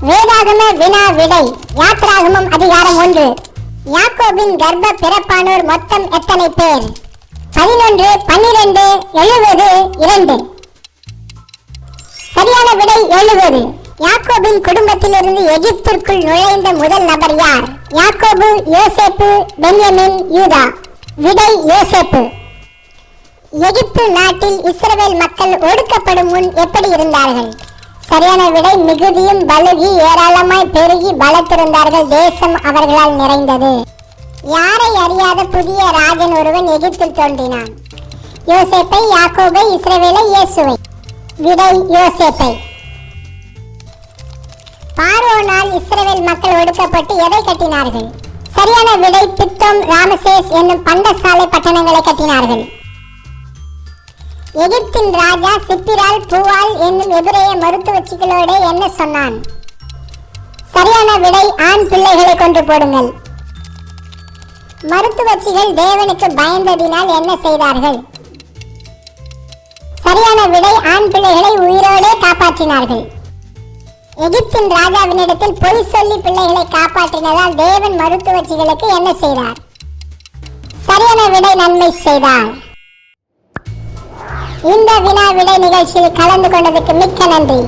வேதாகம வினா விடை. யாத்ராகமம் அதிகாரம் ஒன்று. யாக்கோபின் கர்ப்ப பிறப்பானோர் மொத்தம் எத்தனை பேர்? பதினொன்று பன்னிரண்டு எழுபது இரண்டு. சரியான விடை எழுபது யாக்கோபின் குடும்பத்திலிருந்து எகிப்திற்குள் நுழைந்த முதல் நபர் யார்? யாக்கோபு யோசேப்பு பென்யமின் யூதா. விடை யோசேப்பு. எகிப்து நாட்டில் இஸ்ரவேல் மக்கள் ஒடுக்கப்படும் முன் எப்படி இருந்தார்கள்? சரியான விடை மிகுதியும் பலுகி ஏராளமாய் பெருகி பலத்திருந்தார்கள் தேசம் அவர்களால் நிறைந்தது. யாரை அறியாத புதிய ராஜன் ஒருவன் எகிப்தில் தோன்றினான். யோசேப்பை யாக்கோபை இஸ்ரவேலை இயேசுவை. விடை யோசேப்பை. பார்வோனால் இஸ்ரவேல் மக்கள் ஒடுக்கப்பட்டு எதை கட்டினார்கள்? சரியான விடை பித்தோம் ராமசேஸ் என்னும் பண்டசாலை பட்டணங்களை கட்டினார்கள். எகிப்தின் ராஜா சிப்பிரால் பூவால் என்னும் எதிரைய மருத்துவச்சிகளோட என்ன சொன்னான்? சரியான விடை ஆண் பிள்ளைகளை கொண்டு போடுங்கள். மருத்துவச்சிகள் தேவனுக்கு பயந்ததினால் என்ன செய்தார்கள்? சரியான விடை ஆண் பிள்ளைகளை உயிரோடே காப்பாற்றினார்கள். எகிப்தின் ராஜாவினிடத்தில் பொய் சொல்லி பிள்ளைகளை காப்பாற்றினதால் தேவன் மருத்துவச்சிகளுக்கு என்ன செய்தார்? சரியான விடை நன்மை செய்தார். இந்த வினா விடை நிகழ்ச்சியில் கலந்து கொண்டதுக்கு மிக்க நன்றி.